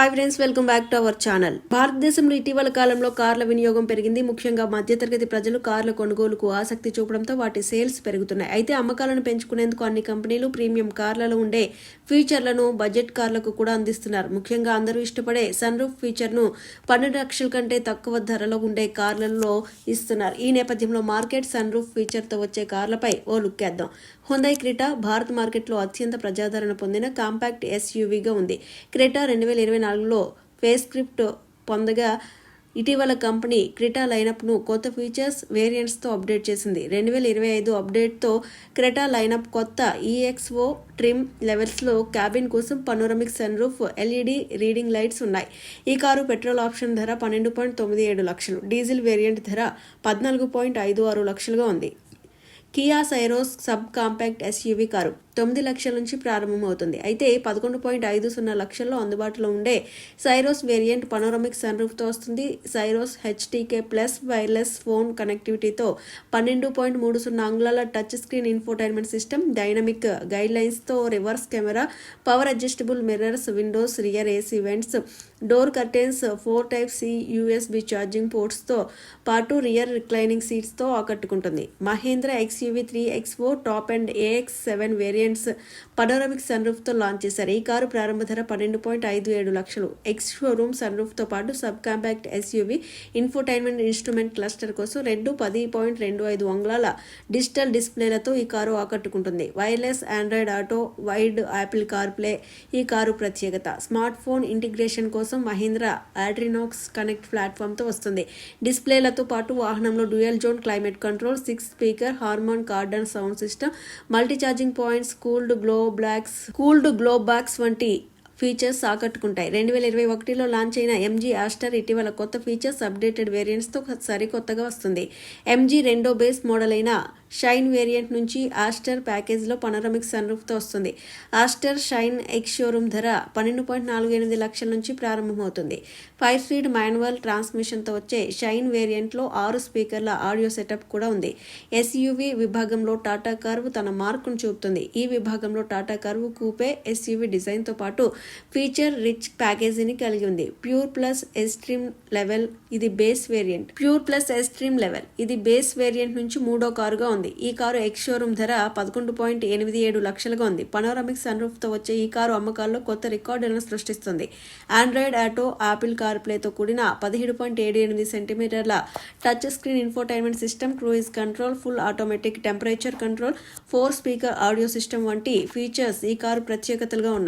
Hi friends welcome back to our channel భారతదేశంలో ఇటీవల కాలంలో కార్ల వినియోగం పెరిగింది. ముఖ్యంగా మధ్యతరగతి ప్రజలు కార్ల కొనుగోలుకు ఆసక్తి చూపడంతో వాటి సేల్స్ పెరుగుతున్నాయి. అయితే అమ్మకాలను పెంచుకునేందుకు అన్ని కంపెనీలు ప్రీమియం కార్లలో ఉండే ఫీచర్లను బడ్జెట్ కార్లకు కూడా అందిస్తున్నారు. ముఖ్యంగా అందరూ ఇష్టపడే సన్ రూఫ్ ఫీచర్ను పన్నెండు లక్షల కంటే తక్కువ ధరలో ఉండే కార్లలో ఇస్తున్నారు. ఈ నేపథ్యంలో మార్కెట్ సన్ రూఫ్ ఫీచర్తో వచ్చే కార్లపై ఓ లుక్ వేద్దాం. హుందై క్రిటా భారత్ మార్కెట్లో అత్యంత ప్రజాదరణ పొందిన కాంపాక్ట్ ఎస్యూవీగా ఉంది. క్రెటా రెండు వేల ఇరవై నాలుగులో ఫేస్ స్క్రిప్ట్ పొందగా ఇటీవల కంపెనీ క్రిటా లైనప్ను కొత్త ఫీచర్స్ వేరియంట్స్తో అప్డేట్ చేసింది. రెండు వేల ఇరవై ఐదు అప్డేట్తో క్రెటా లైనప్ కొత్త ఈఎక్స్ఓ ట్రిమ్ లెవెల్స్లో క్యాబిన్ కోసం panoramic sunroof LED reading lights ఉన్నాయి. ఈ కారు పెట్రోల్ ఆప్షన్ ధర పన్నెండు పాయింట్ తొమ్మిది ఏడు లక్షలు డీజిల్ వేరియంట్ ధర పద్నాలుగు పాయింట్ ఐదు ఆరు లక్షలుగా ఉంది. Kia Syros sub compact SUV car తొమ్మిది లక్షల నుంచి ప్రారంభమవుతుంది. అయితే పదకొండు పాయింట్ ఐదు సున్నా లక్షల్లో అందుబాటులో ఉండే సైరోస్ వేరియంట్ పనోరమిక్ సన్రూఫ్తో వస్తుంది. Syros HTK plus wireless phone కనెక్టివిటీతో పన్నెండు పాయింట్ మూడు సున్నా అంగుళాల touch screen infotainment system dynamic guide లైన్స్తో reverse camera power adjustable mirrors windows rear AC vents door curtains four type C USB charging పోర్ట్స్తో పాటు rear reclining సీట్స్తో ఆకట్టుకుంటుంది. Mahindra XUV three X four top and AX seven variant variants panoramic sun రూఫ్తో launch చేశారు. ఈ car ప్రారంభ ధర పన్నెండు point ఐదు ఏడు లక్షలు. ఎక్స్ షోరూమ్ సన్ రూఫ్తో పాటు sub compact SUV infotainment instrument cluster కోసం రెండు పది పాయింట్ రెండు ఐదు అంగుళాల డిజిటల్ డిస్ప్లేలతో ఈ కారు ఆకట్టుకుంటుంది. Wireless android auto wide Apple car play ఈ కారు ప్రత్యేకత. స్మార్ట్ ఫోన్ ఇంటిగ్రేషన్ కోసం మహీంద్రా ఆడ్రినాక్స్ కనెక్ట్ ప్లాట్ఫామ్తో వస్తుంది. డిస్ప్లేలతో పాటు వాహనంలో dual zone climate control six speaker Harman Kardon sound system multi charging points cooled glow blocks cooled glow box వంటి features ఆకట్టుకుంటాయి. రెండు వేల ఇరవై ఒకటిలో లాంచ్ అయిన ఎంజీ ఆస్టర్ ఇటీవల కొత్త ఫీచర్స్ అప్డేటెడ్ వేరియంట్స్తో సరికొత్తగా వస్తుంది. ఎంజీ రెండో బేస్ మోడల్ అయిన షైన్ వేరియంట్ నుంచి ఆస్టర్ ప్యాకేజ్లో పనరమిక్ సన్రూఫ్తో వస్తుంది. ఆస్టర్ షైన్ ఎక్స్ షోరూమ్ ధర పన్నెండు పాయింట్ నాలుగు ఎనిమిది లక్షల నుంచి ప్రారంభమవుతుంది. ఫైవ్ స్పీడ్ మాన్యువల్ ట్రాన్స్మిషన్తో వచ్చే షైన్ వేరియంట్లో ఆరు స్పీకర్ల ఆడియో సెటప్ కూడా ఉంది. ఎస్యూవి విభాగంలో టాటా కర్వ్ తన మార్కును చూపుతుంది. ఈ విభాగంలో టాటా కర్వ్ కూపే ఎస్యూవి డిజైన్తో పాటు ఫీచర్ రిచ్ ప్యాకేజీని కలిగి ఉంది. ప్యూర్ ప్లస్ ఎస్ట్రీమ్ లెవెల్ ఇది base variant. Pure plus extreme level ఇది బేస్ వేరియంట్ నుంచి మూడో కారుగా ఉంది. ఈ కారు ఎక్స్ షోరూమ్ ధర పదకొండు పాయింట్ ఎనిమిది ఏడు లక్షలుగా ఉంది. పనోరమిక్ సన్ రూఫ్తో వచ్చే ఈ కారు అమ్మకాల్లో కొత్త రికార్డులను సృష్టిస్తుంది. ఆండ్రాయిడ్ ఆటో ఆపిల్ కార్ ప్లేతో కూడిన పదిహేడు పాయింట్ ఏడు ఎనిమిది సెంటీమీటర్ల touch screen infotainment system cruise control full automatic temperature control four speaker audio system వంటి ఫీచర్స్ ఈ కారు ప్రత్యేకతలుగా ఉన్నాయి.